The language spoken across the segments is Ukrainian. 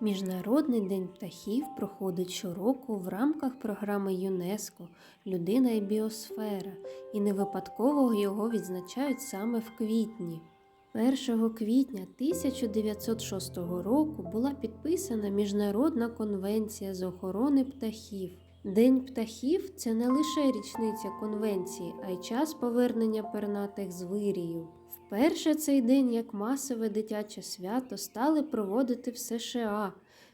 Міжнародний день птахів проходить щороку в рамках програми ЮНЕСКО Людина і біосфера, і не випадково його відзначають саме в квітні. 1 квітня 1906 року була підписана Міжнародна конвенція з охорони птахів. День птахів це не лише річниця конвенції, а й час повернення пернатих з Вперше цей день як масове дитяче свято стали проводити в США.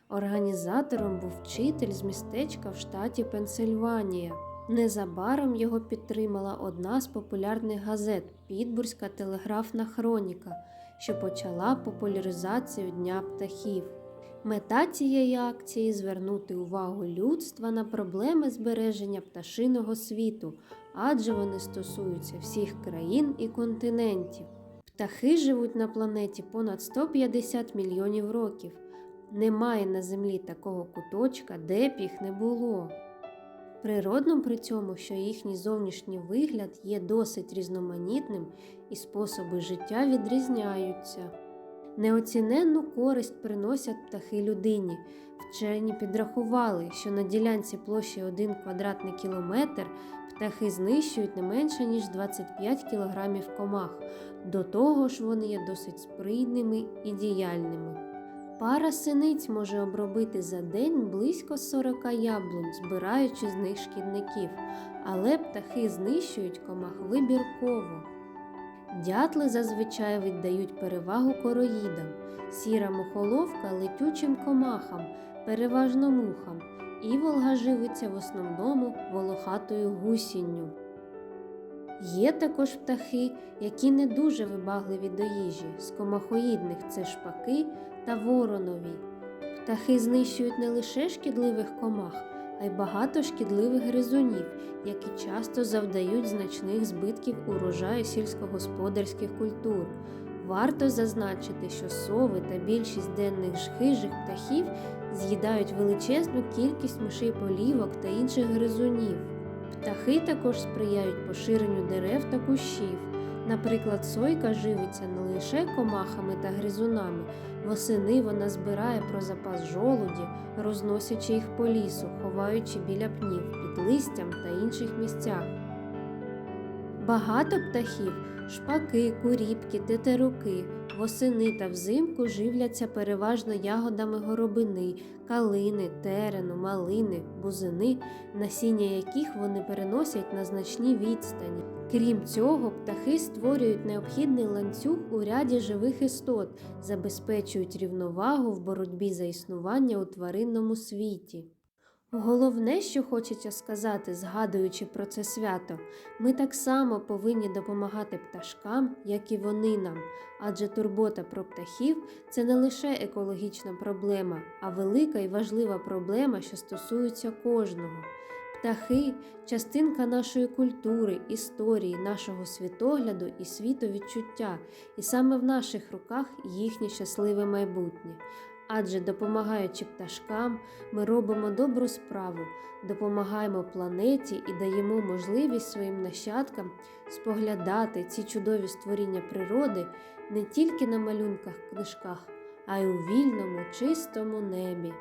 Організатором був вчитель з містечка в штаті Пенсильванія. Незабаром його підтримала одна з популярних газет Підбурська телеграфна хроніка, що почала популяризацію Дня птахів. Мета цієї акції звернути увагу людства на проблеми збереження пташиного світу, адже вони стосуються всіх країн і континентів. Птахи живуть на планеті понад 150 мільйонів років. Немає на землі такого куточка, де б їх не було. Природно при цьому, що їхній зовнішній вигляд є досить різноманітним і способи життя відрізняються. Неоціненну користь приносять птахи людині. Вчені підрахували, що на ділянці площі 1 квадратний кілометр птахи знищують не менше ніж 25 кілограмів комах. До того ж, вони є досить сприйними і діяльними. Пара синиць може обробити за день близько 40 яблунь, збираючи з них шкідників, але птахи знищують комах вибірково. Дятли зазвичай віддають перевагу короїдам, сіра мухоловка летючим комахам, переважно мухам, і волга живиться в основному волохатою гусінню. Є також птахи, які не дуже вибагливі до їжі, з комахоїдних це шпаки та воронові. Птахи знищують не лише шкідливих комах, а й багато шкідливих гризунів, які часто завдають значних збитків урожаю сільськогосподарських культур. Варто зазначити, що сови та більшість денних хижих птахів з'їдають величезну кількість мишей полівок та інших гризунів. Птахи також сприяють поширенню дерев та кущів. Наприклад, сойка живиться не лише комахами та гризунами, восени вона збирає про запас жолуді, розносячи їх по лісу, ховаючи біля пнів, під листям та інших місцях. Багато птахів шпаки, куріпки, тетеруки, восени та взимку живляться переважно ягодами горобини, калини, терену, малини, бузини, насіння яких вони переносять на значні відстані. Крім цього, птахи створюють необхідний ланцюг у ряді живих істот, забезпечують рівновагу в боротьбі за існування у тваринному світі. Головне, що хочеться сказати, згадуючи про це свято, ми так само повинні допомагати пташкам, як і вони нам, адже турбота про птахів це не лише екологічна проблема, а велика і важлива проблема, що стосується кожного. Птахи частинка нашої культури, історії, нашого світогляду і світовідчуття, і саме в наших руках їхнє щасливе майбутнє. Адже допомагаючи пташкам, ми робимо добру справу, допомагаємо планеті і даємо можливість своїм нащадкам споглядати ці чудові створіння природи не тільки на малюнках книжках, а й у вільному, чистому небі.